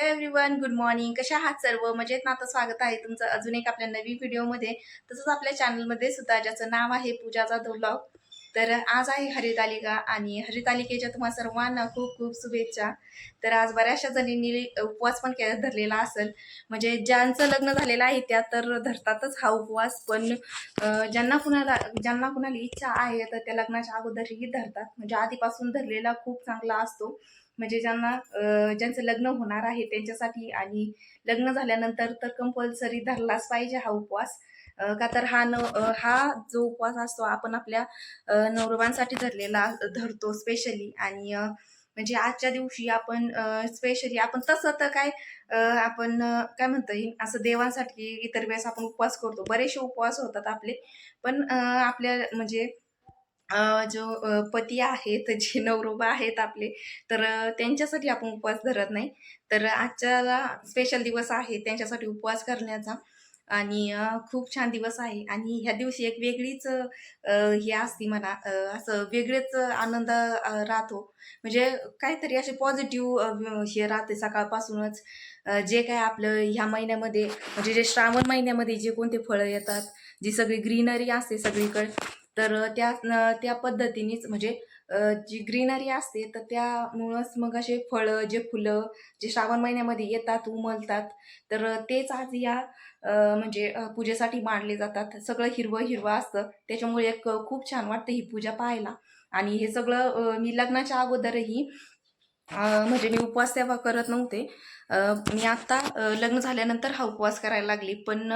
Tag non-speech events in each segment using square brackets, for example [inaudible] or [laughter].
Hello everyone good morning. कशा आहात सर्व? मजेत ना? आता स्वागत आहे तुमचं अजून एक आपल्या नवीन व्हिडिओमध्ये. तसंच आपल्या चॅनलमध्ये सुद्धा ज्याचं नाव आहे पूजा जाधव ब्लॉग तर आज आहे हरितालिका आणि हरितालिकेच्या तुम्हा सर्वांना खूप खूप शुभेच्छा. तर आज बऱ्याचशा जणींनी उपवास पण केला धरलेला असेल. म्हणजे ज्यांचं लग्न झालेलं आहे त्या तर धरतातच हा उपवास. पण ज्यांना कुणाला ज्यांना कुणाला इच्छा आहे तर त्या लग्नाच्या अगोदरही धरतात. म्हणजे आधीपासून धरलेला खूप चांगला असतो. म्हणजे ज्यांना ज्यांचं लग्न होणार आहे त्यांच्यासाठी आणि लग्न झाल्यानंतर तर कंपल्सरी धरलाच पाहिजे हा उपवास. का तर हा न हा जो उपवास असतो आपण आपल्या अं, नवरबांसाठी धरलेला धरतो स्पेशली आणि म्हणजे आजच्या दिवशी आपण स्पेशली आपण तसं तर काय आपण काय म्हणता येईल असं देवांसाठी इतर वेळेस आपण उपवास करतो. बरेचसे उपवास होतात आपले. पण आपल्या म्हणजे जो पती आहेत [laughs] जे नवरोबा आहेत आपले तर त्यांच्यासाठी आपण उपवास धरत नाही. तर आजच्याला स्पेशल दिवस आहे त्यांच्यासाठी उपवास करण्याचा. आणि खूप छान दिवस आहे. आणि ह्या दिवशी एक वेगळीच हे असते म्हणा असं वेगळेच आनंद राहतो. म्हणजे काहीतरी असे पॉझिटिव्ह हे राहते सकाळपासूनच. जे काय आपलं ह्या महिन्यामध्ये म्हणजे जे श्रावण महिन्यामध्ये जे कोणते फळं येतात जी सगळी ग्रीनरी असते सगळीकडे तर त्या त्या पद्धतीनेच म्हणजे जी ग्रीनरी असते तर त्यामुळंच मग असे फळं जे फुलं जे श्रावण महिन्यामध्ये येतात उमलतात तर तेच आज या म्हणजे पूजेसाठी मांडले जातात. सगळं हिरवं हिरवं असतं. त्याच्यामुळे एक खूप छान वाटतं ही पूजा पाहायला. आणि हे सगळं मी लग्नाच्या अगोदरही म्हणजे मी उपवास तेव्हा करत नव्हते. मी आत्ता लग्न झाल्यानंतर हा उपवास करायला लागली. पण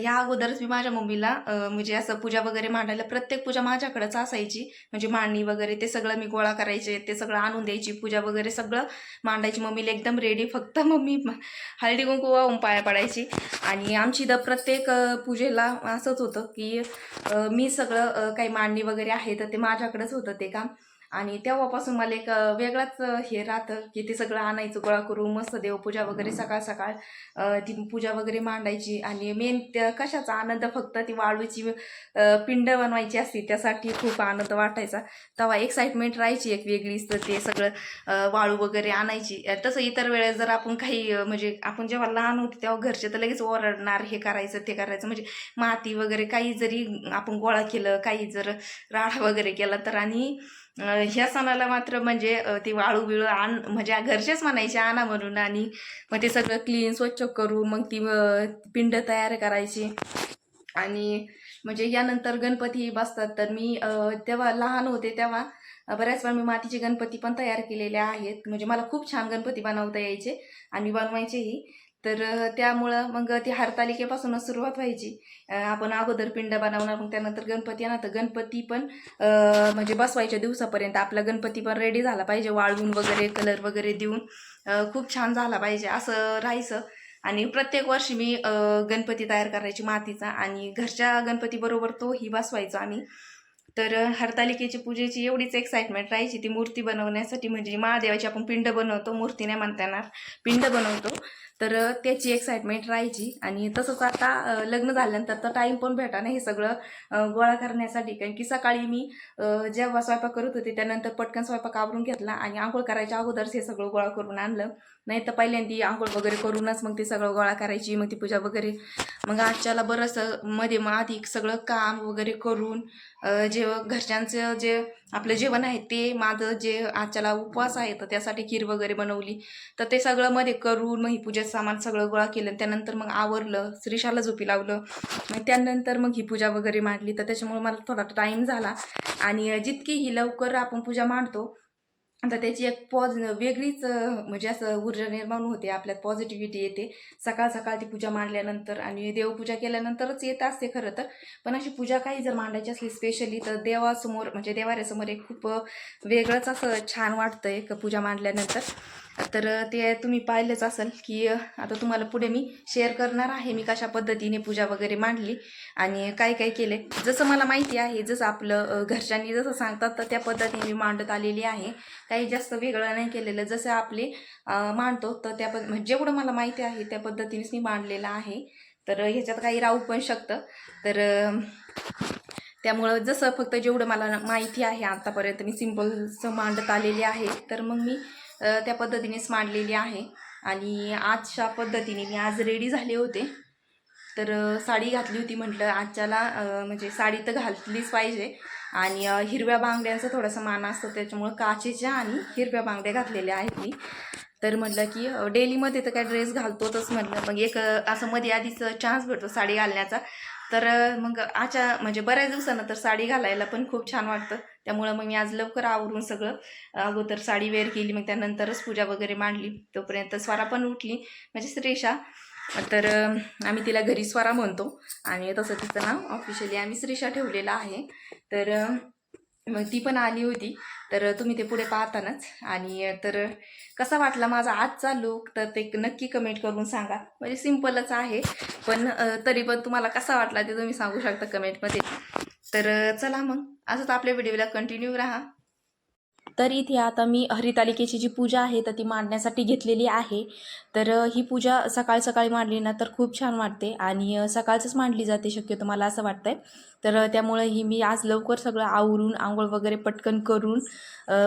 या अगोदरच मी माझ्या मम्मीला म्हणजे असं पूजा वगैरे मांडायला प्रत्येक पूजा माझ्याकडेच असायची. म्हणजे मांडणी वगैरे ते सगळं मी गोळा करायचे ते सगळं आणून द्यायची पूजा वगैरे सगळं मांडायची. मम्मीला एकदम रेडी फक्त मम्मी हळदी कुंकू वाहून पाया पडायची. आणि आमची द प्रत्येक पूजेला असंच होतं की मी सगळं काही मांडणी वगैरे आहे तर ते माझ्याकडेच होतं ते काम. आणि तेव्हापासून मला एक वेगळाच हे राहतं की ते सगळं आणायचं गोळा करून मस्त देवपूजा वगैरे सकाळ सकाळ ती पूजा वगैरे मांडायची. आणि मेन त्या कशाचा आनंद फक्त ती वाळूची पिंड बनवायची असते त्यासाठी खूप आनंद वाटायचा. तेव्हा एक्साइटमेंट राहायची एक वेगळीच तर ते सगळं वाळू वगैरे आणायची. तसं इतर वेळेस जर आपण काही म्हणजे आपण जेव्हा लहान होतो तेव्हा घरचे तर लगेच ओरडणार हे करायचं ते करायचं. म्हणजे माती वगैरे काही जरी आपण गोळा केलं काही जर राडा वगैरे केला तर आणि ह्या सणाला मात्र म्हणजे ते वाळू बिळू आण म्हणजे घरचेच म्हणायचे आणा म्हणून आणि मग ते सगळं क्लीन स्वच्छ करून मग ती पिंड तयार करायची. आणि म्हणजे यानंतर गणपती बसतात. तर मी तेव्हा लहान होते तेव्हा बऱ्याच वेळा मी मातीचे गणपती पण तयार केलेले आहेत. म्हणजे मला खूप छान गणपती बनवता यायचे. आणि बनवायचेही. तर त्यामुळं मग ती हरतालिकेपासूनच सुरुवात व्हायची. आपण अगोदर पिंड बनवणार मग त्यानंतर गणपती आणा तर गणपती पण म्हणजे बसवायच्या दिवसापर्यंत आपला गणपती पण रेडी झाला पाहिजे. वाळवून वगैरे कलर वगैरे देऊन खूप छान झाला पाहिजे असं राहायचं. आणि प्रत्येक वर्षी मी गणपती तयार करायची मातीचा आणि घरच्या गणपतीबरोबर तोही बसवायचो आम्ही. तर हरतालिकेची पूजेची एवढीच एक्साइटमेंट राहायची. ती मूर्ती बनवण्यासाठी म्हणजे महादेवाची आपण पिंड बनवतो मूर्ती नाही म्हणता येणार. पिंड बनवतो. तर त्याची एक्साइटमेंट राहायची. आणि तसंच आता लग्न झाल्यानंतर तर टाईम पण भेटा हे सगळं गोळा करण्यासाठी. कारण की सकाळी मी जेव्हा स्वयंपाक करत होते त्यानंतर पटकन स्वयंपाक आवरून घेतला आणि आंघोळ करायच्या अगोदरच हे सगळं गोळा करून आणलं. नाही तर पहिल्यांदा आंघोळ वगैरे करूनच मग ते सगळं गोळा करायची मग ती पूजा वगैरे. मग आजच्याला बरंच मध्ये मग आधी सगळं काम वगैरे करून अ, जे घरच्यांचं जे आपलं जेवण आहे ते माझं जे आजच्याला उपवास आहे तर त्यासाठी खीर वगैरे बनवली. तर ते सगळं मध्ये करून मग ही पूजेचं सामान सगळं गोळा केलं. त्यानंतर मग आवरलं श्रीशाला झोपी लावलं. मग त्यानंतर मग ही पूजा वगैरे मांडली. तर त्याच्यामुळे मला थोडा टाईम झाला. आणि जितकी ही लवकर आपण पूजा मांडतो आता त्याची एक पॉज वेगळीच म्हणजे असं ऊर्जा निर्माण होते आपल्यात पॉझिटिव्हिटी येते. सकाळ सकाळ ती पूजा मांडल्यानंतर आणि देवपूजा केल्यानंतरच येत असते खरं तर. पण अशी पूजा काही जर मांडायची असली स्पेशली तर देवासमोर म्हणजे देवाऱ्यासमोर एक खूप वेगळंच असं छान वाटतं एक पूजा मांडल्यानंतर. तर ते तुम्ही पाहिलंच असेल की आता तुम्हाला पुढे मी शेअर करणार आहे. मी कशा पद्धतीने पूजा वगैरे मांडली आणि काय काय केले. जसं मला माहिती आहे जसं आपलं घरच्यांनी जसं सांगतात तर त्या पद्धतीने मी मांडत आलेली आहे. काही जास्त वेगळं नाही केलेलं. जसं आपले मांडतो तर त्या पद्ध म्हणजे जेवढं मला माहिती आहे त्या पद्धतीनेच मी मांडलेलं आहे. तर ह्याच्यात काही राहू पण शकतं. तर त्यामुळं जसं फक्त जेवढं मला माहिती आहे आतापर्यंत मी सिम्पलचं मांडत आलेली आहे. तर मग मी त्या पद्धतीनेच मांडलेली आहे. आणि आजच्या पद्धतीने मी आज रेडी झाले होते. तर साडी घातली होती म्हटलं आजच्याला म्हणजे साडी तर घातलीच पाहिजे. आणि हिरव्या बांगड्यांचा थोडासा मान असतो त्याच्यामुळं काचेच्या आणि हिरव्या बांगड्या घातलेल्या आहेत मी. तर म्हटलं की डेलीमध्ये तर काय ड्रेस घालतोच म्हटलं. मग एक असं मध्ये आधीच चान्स भेटतो साडी घालण्याचा. तर मग आच्या म्हणजे बऱ्याच दिवसानं तर साडी घालायला पण खूप छान वाटतं. त्यामुळं मग मी आज लवकर आवरून सगळं अगोदर साडी वेअर केली मग त्यानंतरच पूजा वगैरे मांडली. तोपर्यंत स्वारा पण उठली म्हणजे श्रेषा. तर आम्ही तिला घरी स्वारा म्हणतो. आणि तसं तिचं नाव ऑफिशियली आम्ही श्रीषा ठेवलेलं आहे. तर मग ती पण आली होती. तर तुम्ही ते पुढे पाहतानाच. आणि तर कसा वाटला माझा आजचा लुक तर ते नक्की कमेंट करून सांगा. म्हणजे सिम्पलच आहे. पण तरी पण तुम्हाला कसा वाटला ते तुम्ही सांगू शकता कमेंटमध्ये तर चला मग. असंच आपल्या व्हिडिओला कंटिन्यू राहा. तर इथे आता मी हरितालिकेची जी पूजा आहे तर ती मांडण्यासाठी घेतलेली आहे. तर ही पूजा सकाळ सकाळी मांडली ना तर खूप छान वाटते. आणि सकाळचंच मांडली जाते शक्यतो मला असं वाटतंय. तर त्यामुळे ही मी आज लवकर सगळं आवरून आंघोळ वगैरे पटकन करून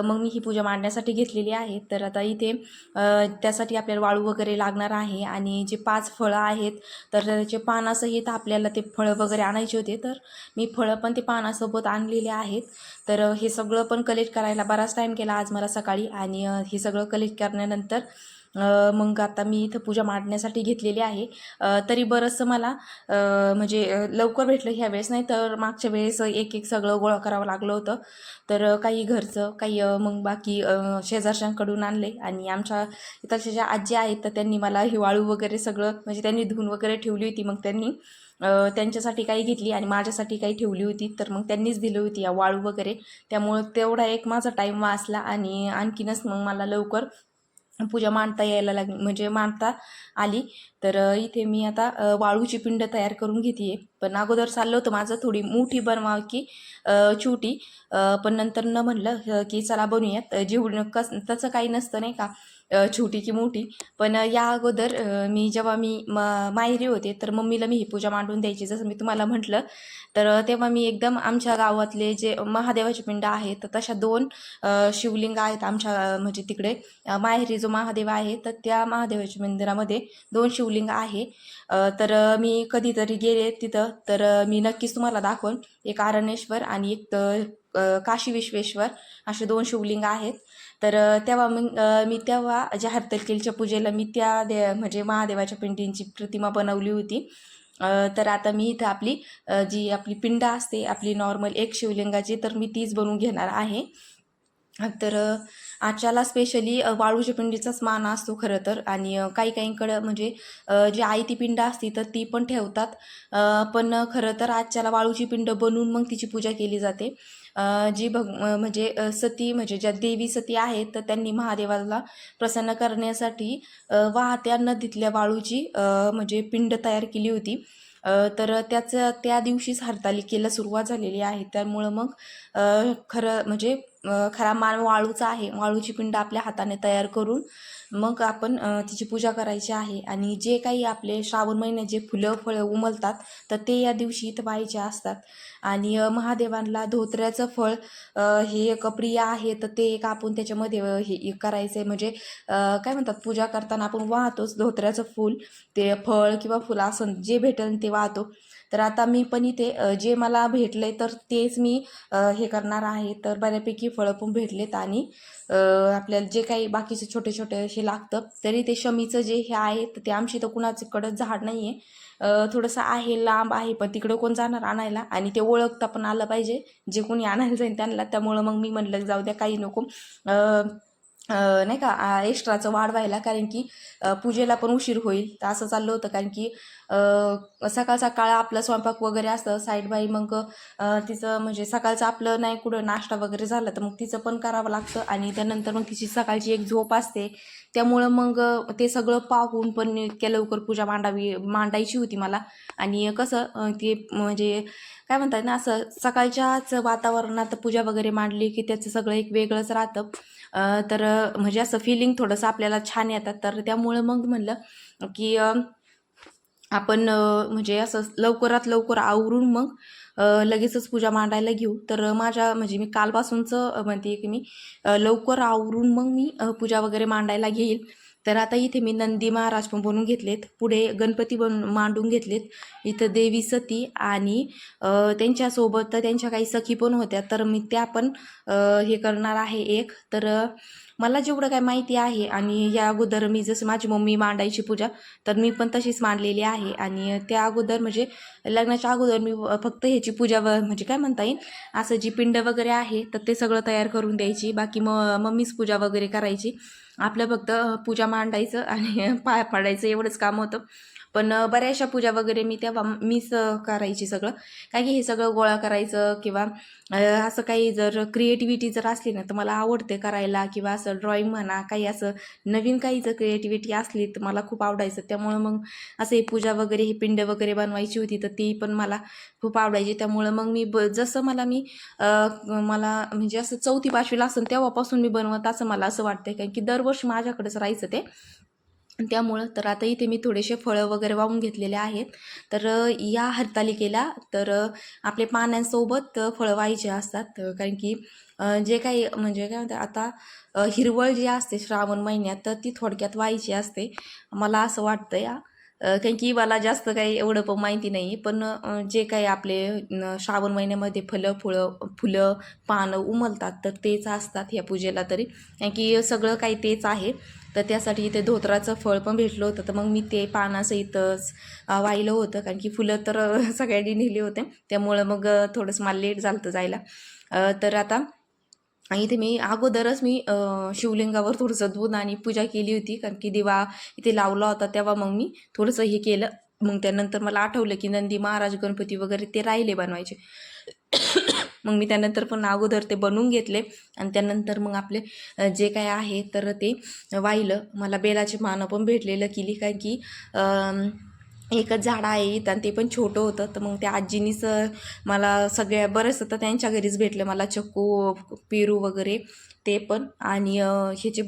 मग मी ही पूजा मांडण्यासाठी घेतलेली आहे. तर आता इथे त्यासाठी आपल्याला वाळू वगैरे लागणार आहे आणि जे पाच फळं आहेत तर त्याचे पानासहित आपल्याला ते फळं वगैरे आणायचे होते. तर मी फळं पण ते पानासोबत आणलेले आहेत. तर हे सगळं पण कलेक्ट करायला बराच टाईम केला आज मला सकाळी आणि हे सगळं कलेक्ट करण्यानंतर मग आता मी इथं पूजा मांडण्यासाठी घेतलेली आहे. तरी बरंचसं मला म्हणजे लवकर भेटलं ह्या वेळेस. नाही तर मागच्या वेळेस एक एक सगळं गोळा करावं लागलं होतं. तर काही घरचं काही मग बाकी अ, शेजारच्यांकडून आणले. आणि आमच्या इथलच्या ज्या आजी आहेत तर त्यांनी मला हिवाळू वगैरे सगळं म्हणजे त्यांनी धुवून वगैरे ठेवली होती. मग त्यांनी त्यांच्यासाठी काही घेतली आणि माझ्यासाठी काही ठेवली होती. तर मग त्यांनीच दिली होती या वाळू वगैरे. त्यामुळं तेवढा एक माझा टाईम वाचला आणि आणखीनच मग मला लवकर पूजा मांडता यायला लागली म्हणजे मांडता आली. तर इथे मी आता वाळूची पिंड तयार करून घेते. पण अगोदर चाललं होतं माझं थोडी मोठी बनवा की छोटी. पण नंतर न म्हणलं की चला बनवूयात. जेवढं कस तसं काही नसतं नाही का? छोटी की मोठी. पण या अगोदर मी जेव्हा मी म माहेरी होते तर मम्मीला मी ही पूजा मांडून द्यायची. जसं मी तुम्हाला म्हटलं तर तेव्हा मी एकदम आमच्या गावातले जे महादेवाचे पिंड आहेत तर तशा दोन शिवलिंग आहेत आमच्या म्हणजे तिकडे. माहेरी जो महादेव आहे तर त्या महादेवाच्या मंदिरामध्ये दोन शिवलिंग आहे. तर मी कधीतरी गेले तिथं तर मी नक्कीच तुम्हाला दाखवून एक आरणेश्वर आणि एक काशी विश्वेश्वर असे दोन शिवलिंग आहेत. तर तेव्हा मग मी तेव्हा ज्या हरतलकेलच्या पूजेला मी त्या दे म्हणजे महादेवाच्या पिंडींची प्रतिमा बनवली होती. तर आता मी इथं आपली जी आपली पिंड असते आपली नॉर्मल एक शिवलिंगाची तर मी तीच बनवून घेणार आहे. तर आजच्याला स्पेशली वाळूच्या पिंडीचाच मान असतो खरं तर. आणि काही काहींकडं म्हणजे जी आई ती पिंड असती तर ती पण ठेवतात. पण खरं तर आजच्याला वाळूची पिंड बनवून मग तिची पूजा केली जाते. जी भग म्हणजे सती म्हणजे ज्या देवी सती आहेत तर त्यांनी महादेवाला प्रसन्न करण्यासाठी वाहत्या नदीतल्या वाळूची म्हणजे पिंड तयार केली होती. तर त्याचं त्या दिवशीच हरतालिकेला सुरुवात झालेली आहे. त्यामुळं मग खरं म्हणजे खरा मान वाळूचा आहे. वाळूची पिंड आपल्या हाताने तयार करून मग आपण तिची पूजा करायची आहे आणि जे काही आपले श्रावण महिन्यात जे फुलं फळं उमलतात तर ते या दिवशी इथं पाहिजे असतात. आणि महादेवांना धोत्र्याचं फळ हे एक प्रिय आहे तर ते एक आपण त्याच्यामध्ये हे करायचं आहे म्हणजे काय म्हणतात पूजा करताना आपण वाहतोच धोत्र्याचं फूल ते फळ किंवा फुलं असं जे भेटेल ते वाहतो. तर आता मी पण इथे जे मला भेटले तर तेच मी हे करणार आहे. तर बऱ्यापैकी फळं पण भेटलेत आणि आपल्याला जे काही बाकीचे छोटे छोटे असे लागतं तरी ते शमीचं जे हे आहे तर ते आमची तर कुणाकडं झाड नाही आहे थोडंसं आहे लांब आहे पण तिकडं कोण जाणार आणायला? आणि ते ओळखता पण आलं पाहिजे. जे कोणी आणायला जाईल त्यांना त्यामुळं मग मी म्हणलं जाऊ द्या काही नको. नाही का एक्स्ट्राचं वाढवायला कारण की पूजेला पण उशीर होईल. तर असं चाललं होतं कारण की सकाळ सकाळ आपलं स्वयंपाक वगैरे असतं. साईड बाई मग तिचं म्हणजे सकाळचं आपलं नाही कुठं नाश्ता वगैरे झाला तर मग तिचं पण करावं लागतं. आणि त्यानंतर मग तिची सकाळची एक झोप असते. त्यामुळं मग ते सगळं पाहून पण इतक्या लवकर पूजा मांडावी मांडायची होती मला. आणि कसं ते म्हणजे काय म्हणतात ना असं सकाळच्याच वातावरणात पूजा वगैरे मांडली की त्याचं सगळं एक वेगळंच राहतं. तर म्हणजे असं फिलिंग थोडंसं आपल्याला छान येतात. तर त्यामुळं मग म्हणलं की आपण म्हणजे असं लवकरात लवकर आवरून मग लगेचच पूजा मांडायला घेऊ. तर माझ्या म्हणजे मी कालपासूनचं म्हणते की मी लवकर आवरून मग मी पूजा वगैरे मांडायला घेईल. तर आता इथे मी नंदी महाराज पण बनवून घेतलेत. पुढे गणपती बन मांडून घेतलेत. इथं देवी सती आणि त्यांच्यासोबत त्यांच्या काही सखी पण होत्या. तर मी त्या पण हे करणार आहे एक. तर मला जेवढं काय माहिती आहे आणि या अगोदर मी जसं माझी मम्मी मांडायची पूजा तर मी पण तशीच मांडलेली आहे. आणि त्या अगोदर म्हणजे लग्नाच्या अगोदर मी फक्त ह्याची पूजा व म्हणजे काय म्हणता येईल असं जी पिंड वगैरे आहे तर ते सगळं तयार करून द्यायची. बाकी म मम्मीच पूजा वगैरे करायची. आपलं फक्त पूजा मांडायचं आणि [laughs] पाया पाडायचं एवढंच काम होतं. पण बऱ्याचशा पूजा वगैरे मी तेव्हा मीच करायची सगळं. कारण की हे सगळं गोळा करायचं किंवा असं काही जर क्रिएटिव्हिटी जर असली ना तर मला आवडते करायला किंवा असं ड्रॉइंग म्हणा काही असं नवीन काही जर क्रिएटिव्हिटी असली तर मला खूप आवडायचं. त्यामुळं मग असं हे पूजा वगैरे हे पिंड वगैरे बनवायची होती तर ती पण मला खूप आवडायची. त्यामुळं मग मी ब जसं मला मी मला म्हणजे असं चौथी पाचवीला असेल तेव्हापासून मी बनवत असं मला असं वाटतं कारण की दरवर्षी माझ्याकडेच राहायचं ते. त्यामुळं तर आता इथे मी थोडेसे फळं वगैरे वाहून घेतलेले आहेत. तर या हरतालिकेला तर आपले पानांसोबत फळं व्हायचे असतात. कारण की जे काही म्हणजे काय म्हणतात आता हिरवळ जी असते श्रावण महिन्यात तर ती थोडक्यात व्हायची असते. मला असं वाटतं या कारण की मला जास्त काही एवढं पण माहिती नाही पण जे काही आपले श्रावण महिन्यामध्ये फलं फुलं फुलं पानं उमलतात तर तेच असतात ह्या पूजेला तरी. कारण की सगळं काही तेच आहे. तर त्यासाठी इथे धोत्राचं फळ पण भेटलं होतं. तर मग मी ते पानासहितच वाहिलं होतं. कारण की फुलं तर [laughs] सगळ्यांनी नेली होते. त्यामुळं मग थोडंसं मला लेट झालं जायला. तर आता इथे मी अगोदरच मी शिवलिंगावर थोडंसं दूध आणि पूजा केली होती. कारण की दिवा इथे लावला होता तेव्हा मग मी थोडंसं हे केलं. मग त्यानंतर मला आठवलं की नंदी महाराज गणपती वगैरे ते राहिले बनवायचे. मग मी त्यानंतर पण अगोदर ते बनवून घेतले. आणि त्यानंतर मग आपले जे काय आहे तर ते वाहिलं. मला बेलाचे पानं पण भेटलेलं केली. काय की एकच झाड आहे इथं आणि ते पण छोटं होतं. तर मग त्या आजीनीच मला सगळ्या बरंच तर त्यांच्या घरीच भेटलं. मला चक्कू पेरू वगैरे ते पण. आणि ह्याचे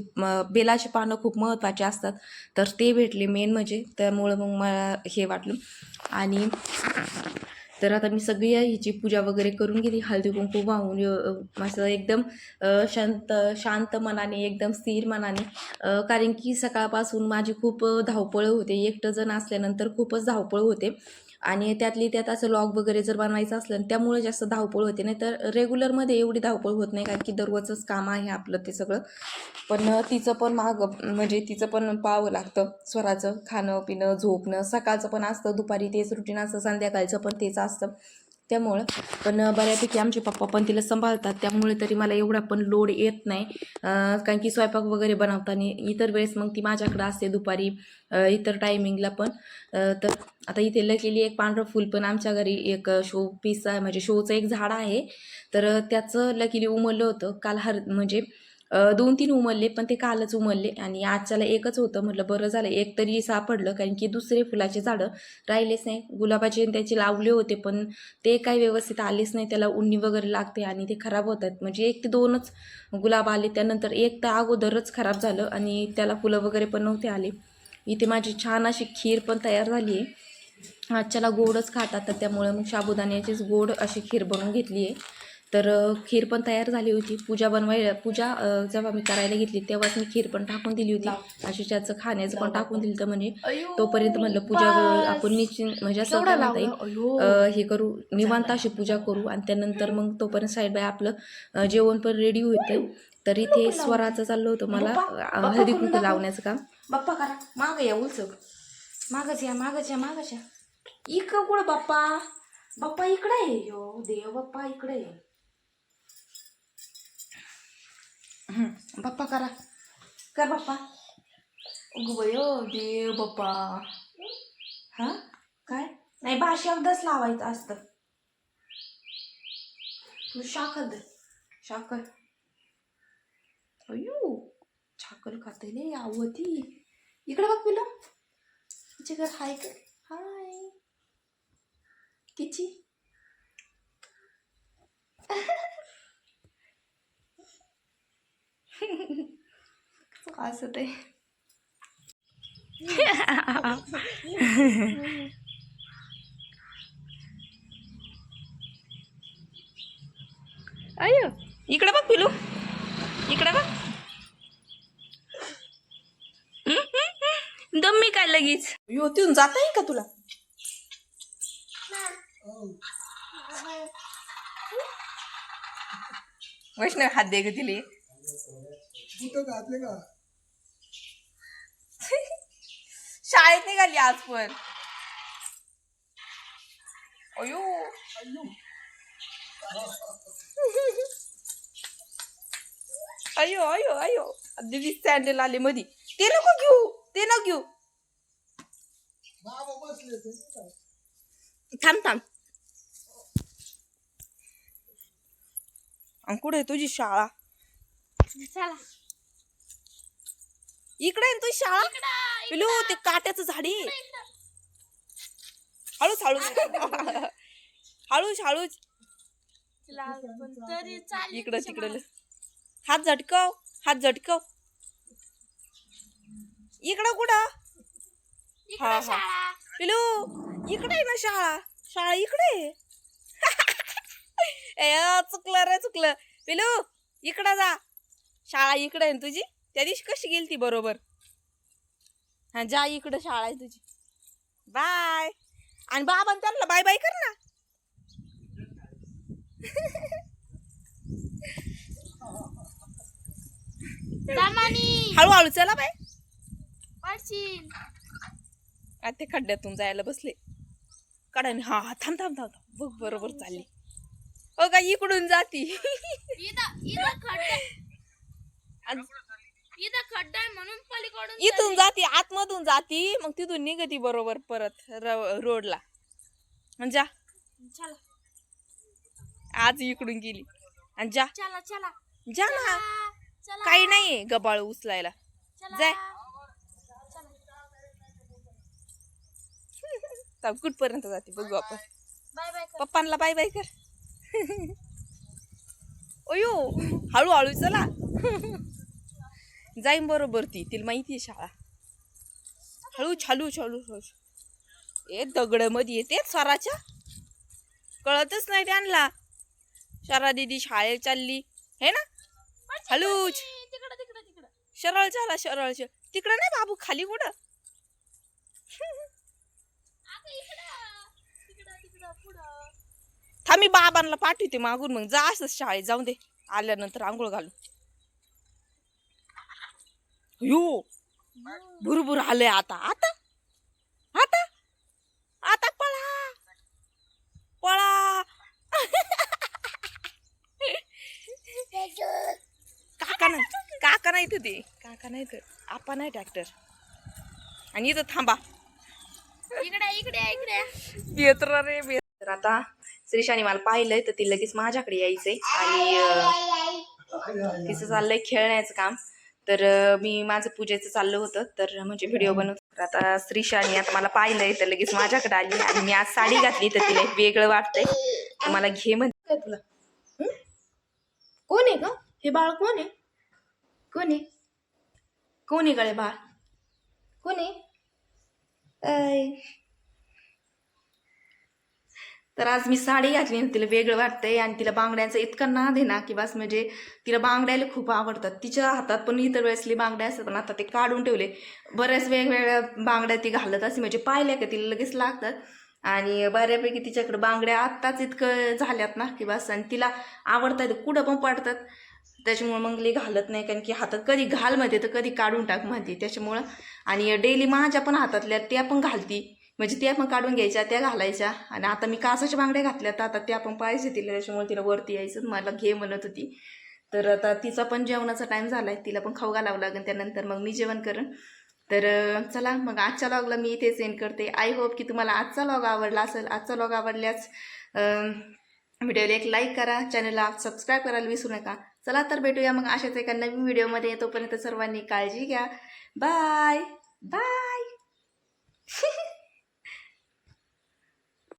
बेलाचे पानं खूप महत्त्वाचे असतात तर ते भेटले मेन म्हणजे. त्यामुळं मग मला हे वाटलं. आणि तर आता मी सगळी ह्याची पूजा वगैरे करून गेली हळदी कुंकू वाहून माझं असं एकदम शांत शांत मनाने एकदम स्थिर मनाने कारण की सकाळपासून माझी खूप धावपळ होते. एकटं जण असल्यानंतर खूपच धावपळ होते. आणि त्यातली त्यात असं लॉग वगैरे जर बनवायचं असलं त्यामुळे जास्त धावपळ होते. नाही तर रेग्युलरमध्ये एवढी धावपळ होत नाही कारण की दररोजच काम आहे आपलं ते सगळं. पण तिचं पण माग म्हणजे तिचं पण पाहावं लागतं स्वराचं खाणं पिणं झोपणं. सकाळचं पण असतं दुपारी तेच रुटीन असतं संध्याकाळचं पण तेच असतं. त्यामुळं. पण बऱ्यापैकी आमचे पप्पा पण तिला सांभाळतात. त्यामुळे तरी मला एवढा पण लोड येत नाही. कारण की स्वयंपाक वगैरे बनवताना इतर वेळेस मग ती माझ्याकडं असते दुपारी इतर टायमिंगला पण. तर आता इथे लकीली एक पांढरं फूल पण आमच्या घरी एक शो पीस आहे. म्हणजे शोचं एक झाड आहे. तर त्याचं लकीली उमललं होतं. काल हर म्हणजे दोन तीन उमलले पण ते कालच उमलले आणि आजच्याला एकच होतं. म्हटलं बरं झालं एक तरी सापडलं कारण की दुसरे फुलाचे झाडं राहिलेच नाही. गुलाबाचे त्याचे लावले होते पण ते काही व्यवस्थित आलेच नाही. त्याला उन्नी वगैरे लागते आणि ते खराब होतात. म्हणजे एक ते दोनच गुलाब आले. त्यानंतर एक तर अगोदरच खराब झालं आणि त्याला फुलं वगैरे पण नव्हते आले. इथे माझी छान अशी खीर पण तयार झाली आहे. आजच्याला गोडच खातात तर त्यामुळे मग साबुदाण्याचीच गोड अशी खीर बनवून घेतली आहे. तर खीर पण तयार झाली होती. पूजा बनवायला पूजा जेव्हा मी करायला घेतली तेव्हाच मी खीर पण टाकून दिली होती. अशी त्याचं खाण्याचं पण टाकून दिलं तर म्हणजे तोपर्यंत म्हणलं पूजा आपण निश्चिंत म्हणजे असं हे करू निवांत अशी पूजा करू. आणि त्यानंतर मग तोपर्यंत साईड बाय आपलं जेवण पण रेडी होते. तर इथे स्वराचं चाललं होतं मला हळदी कुंकू लावण्याचं काम. बाप्पा करा. माग या उलचक मागच या मागच या मागच या. इक कुठं बाप्पा? बाप्पा इकडे आहे. यो देव बाप्पा इकडे आहे. बाप्पा करा. कर बाप्पा अगं बयो देव बाप्पा हा? काय? नाही भाषावरच लावायचं असतं. तू शाखर दे. शाखर अयो साखर खाते ले आवती इकडे बघ पिलं तिचे घर हाय का? हाय. किची असं ते. अयो इकडे बघ पिलू. इकडे बघ? दम्मी काय लगेच? यो तिथून जाता येईल का तुला? वैष्णव हात दे ग तिले. कुठं घातले का? [laughs] शाळेत निघाली आज पण. अयो. अयो. [laughs] अयो अयो दीदी सँडल आले मधी. ते नको घेऊ ते नको घेऊ. नाही? थांब थांब. आणि कुठे आहे तुझी शाळा? चला. इकडे तुझी शाळा? पिलू ते काट्याचं झाडी. हळूच हळूच. हळूच हळूच. चला पण तरी चालेल इकडं तिकडं. हात झटकव हात झटकव. इकडं कुठं? हा, हा. पिलू इकडे आहे ना शाळा? शाळा इकडे. [laughs] ए चुकलं रे चुकलं. पिलू इकडं जा. शाळा इकडे आहे ना तुझी? त्या दिवशी कशी गेली ती बरोबर? हा जा इकडं शाळा आहे तुझी. बाय आणि बाबा त्यांना बाय बाय कर ना. हळूहळू चला बाय. आता ते खड्ड्यातून जायला बसले. कडाने हा हा थांब थांब थांब थांब. बघ बरोबर चालली. हो का इकडून जाती. इथं इथं खड्डा आणि इथं खड्डा आहे म्हणून पलीकडून इथून जाती. आतमधून जाती मग तिथून निघती बरोबर परत र- रोडला. आणि जा. चला. आज इकडून गेली. आणि जा. चला चला. जा ना. चला काही नाहीये गबाळ उचलायला. चला. जाय. चला. थांब, कुठपर्यंत जाते बघू आपण. बाय बाय कर. पप्पांना बाय बाय कर. [laughs] अयो हळूहळू चला. [laughs] जाईन बरोबर ती तिला माहिती आहे शाळा. हळू छालू छालू छालू. ए दगडमध्ये येते स्वराच्या कळतच नाही त्यांना. शरा दिदी शाळेत चालली. हे ना? हळूच तिकडं तिकडं तिकडं. सरळ चला सरळ चल तिकडं नाही बाबू खाली कुठं? थांबी बाबांना पाठवते मागून मग. जा असंच शाळेत जाऊन दे. आल्यानंतर आंघोळ घालू यो भुरभुर आले आता. आता? आता? आता पळा. पळा. काका नाही काका नाही तर ते. काका नाही तर आपा नाही ट्रॅक्टर. आणि इथं थांबा. इकडे इकडे इकडे. बेत्र रे बे तर आता श्रीशाने मला पाहिलंय तर ती लगेच माझ्याकडे यायचंय. आणि तिचं चाललंय खेळण्याचं काम. तर मी माझं पूजेचं चाललं होतं. तर म्हणजे व्हिडिओ बनवत तर आता श्रीशाने आता मला पाहिलंय तर लगेच माझ्याकडे आली आणि मी आज साडी घातली तर तिला वेगळं वाटतंय. मला घे म्हणते तुला? कोण आहे का हे बाळ कोण आहे? कोण आहे? कोण आहे गळे बाळ? कोण आहे. तर आज मी साडी घातली आणि तिला वेगळं वाटतंय आणि तिला बांगड्यांचा इतका नाद आहे ना की बस म्हणजे तिला बांगड्याला खूप आवडतात. तिच्या हातात पण इतर वेळेसली बांगड्या असतात पण आता ते काढून ठेवले. बऱ्याच वेगवेगळ्या बांगड्या ती घालत असे म्हणजे पाहिल्या का तिला लगेच लागतात. आणि बऱ्यापैकी तिच्याकडे बांगड्या आत्ताच इतकं झाल्यात ना की बस आणि तिला आवडतात कुठं पण पडतात. त्याच्यामुळं मग लई घालत नाही कारण की हातात कधी घाल म्हणते तर कधी काढून टाक म्हणते त्याच्यामुळं. आणि डेली माझ्या पण हातातल्या त्या पण घालती. म्हणजे त्या पण काढून घ्यायच्या त्या घालायच्या. आणि आता मी कासाच्या बांगड्या घातल्या तर आता त्या पण पाहिजे तिला त्याच्यामुळे तिला वरती यायचं मला घे म्हणत होती. तर आता तिचा पण जेवणाचा टाईम झाला आहे तिला पण खाऊ घालावं लागेल त्यानंतर मग मी जेवण करेन. तर चला मग आजच्या लॉगला मी इथे सेंड करते. आय होप की तुम्हाला आजचा लॉग आवडला असेल आजचा लॉग आवडल्यास व्हिडिओला एक लाईक करा चॅनलला सबस्क्राईब करायला विसरू नका. चला तर भेटूया मग अशाच एका नवीन व्हिडिओमध्ये तोपर्यंत सर्वांनी काळजी घ्या. Bye bye [laughs]